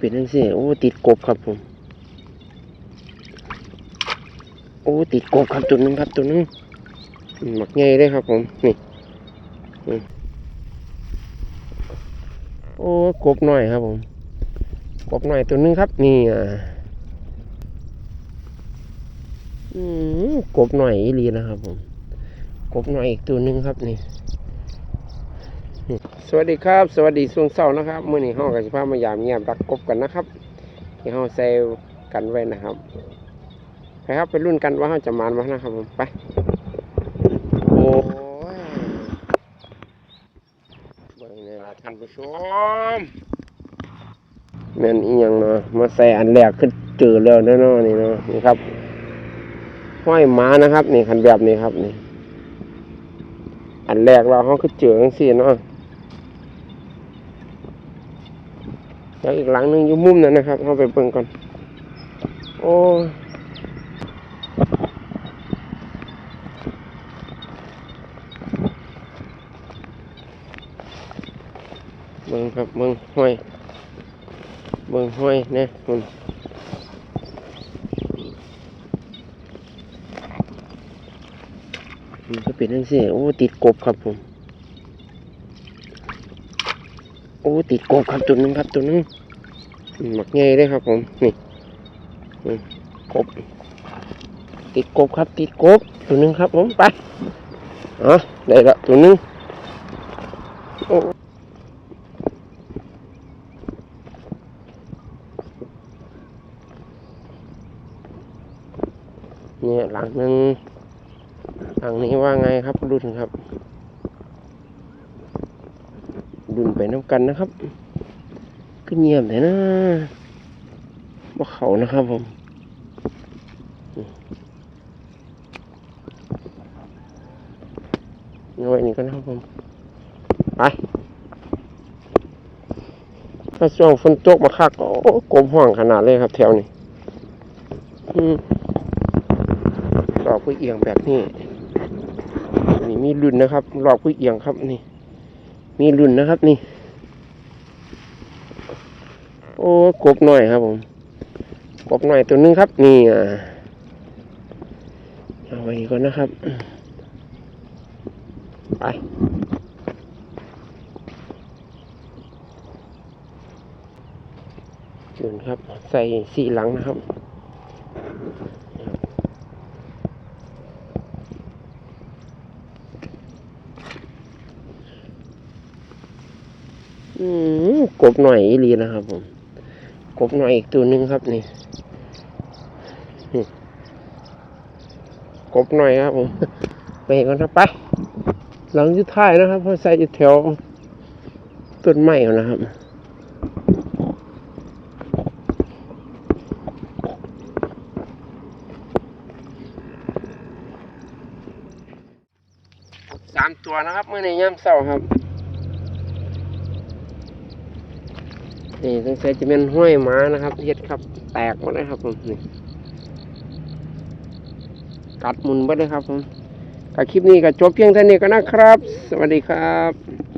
เป็นจังซี่โอ้ติดกบครับผม โอ้ติดกบครับตัวหนึงครับตัวหนึงหมักใหญ่เลยครับผมนี่โอ้กบหน่อยครับผมกบหน่อยตัวหนึงครับนี่อะอืมกบหน่อยอีลีนะครับผม กบหน่อยอีกตัวหนึงครับนี่ สวัสดีครับ สวัสดีช่วงเช้านะครับเมื่อนี้ห้องกับสิพามายามเงียบรักกบกันนะครับที่ห้องเซลกันไว้นะครับไปครับไปรุ่นกันว่าห้องจะมานวะนะครับผมไปโอ้ยเบิ่งนี่ละท่านผู้ชมแม่นอีหยังเนาะมาใส่อันแรกขึ้นเจอแล้วเนาะนี่เนาะนี่ครับห้อยม้านะครับ นี่คันแบบนี้ครับนี่ อันแรกเราห้องขึ้นเจอจังซี่เนาะ แล้วอีกหลังหนึงอยู่มุมนั้นนะครับเข้าไปเบิ่งก่อน โอ้เบิ่งครับเบิ่งห้อยเบิ่งห้อยเนี่ยคุณมันก็เป็นจังซี่โอ้ ติดกบครับผม โอ้ ติดกบครับตัวหนึงครับตัวหนึง หมักใหญ่เลยครับผม นี่กบ ติดกบครับ ติดกบ ตัวหนึงครับผมไปอ๋อได้ละตัวหนึงเนี่ยหลังหนึ่งหลังนี้ว่าไงครับรุ่นครับ ดุนไปน้ำกันนะครับ ก็เงียบเลยนะว่เขานะครับผมเอาไว้นี่ก็นะครับผม ไป ถ้าช่วงฝนตกมาคักก็โกลมห่วงขนาดเลยครับ แถวนี้หลอกผู้เอียงแบบนี้ นี่มีรุ่นนะครับหลอกผู้เอียงครับนี่ มีรุ่นนะครับนี่ โอ้กบหน่อยครับผมกบหน่อยตัวนึงครับ นี่อะเอาไว้ก่อนนะครับ ไปรุ่นครับ ใส่สีหลังนะครับอืมกบหน่อยอีลีนะครับผม กบหน่อยอีกตัวหนึ่งครับนี่กบหน่อยครับผมไปก่อนนะไปหลังยุดท้ายนะครับเพราะใส่ยู่แถวต้นไม้นะครับสามตัวนะครับเมื่อในย่ำเศร้าครับ นี่สงสัยจะเป็นห้อยม้านะครับเฮ็ดครับแตกหมดเลยครับผมนี่กัดมุนหมดเลยครับผมกับคลิปนี้ก็จบเพียงเท่านี้ก็นะครับ สวัสดีครับ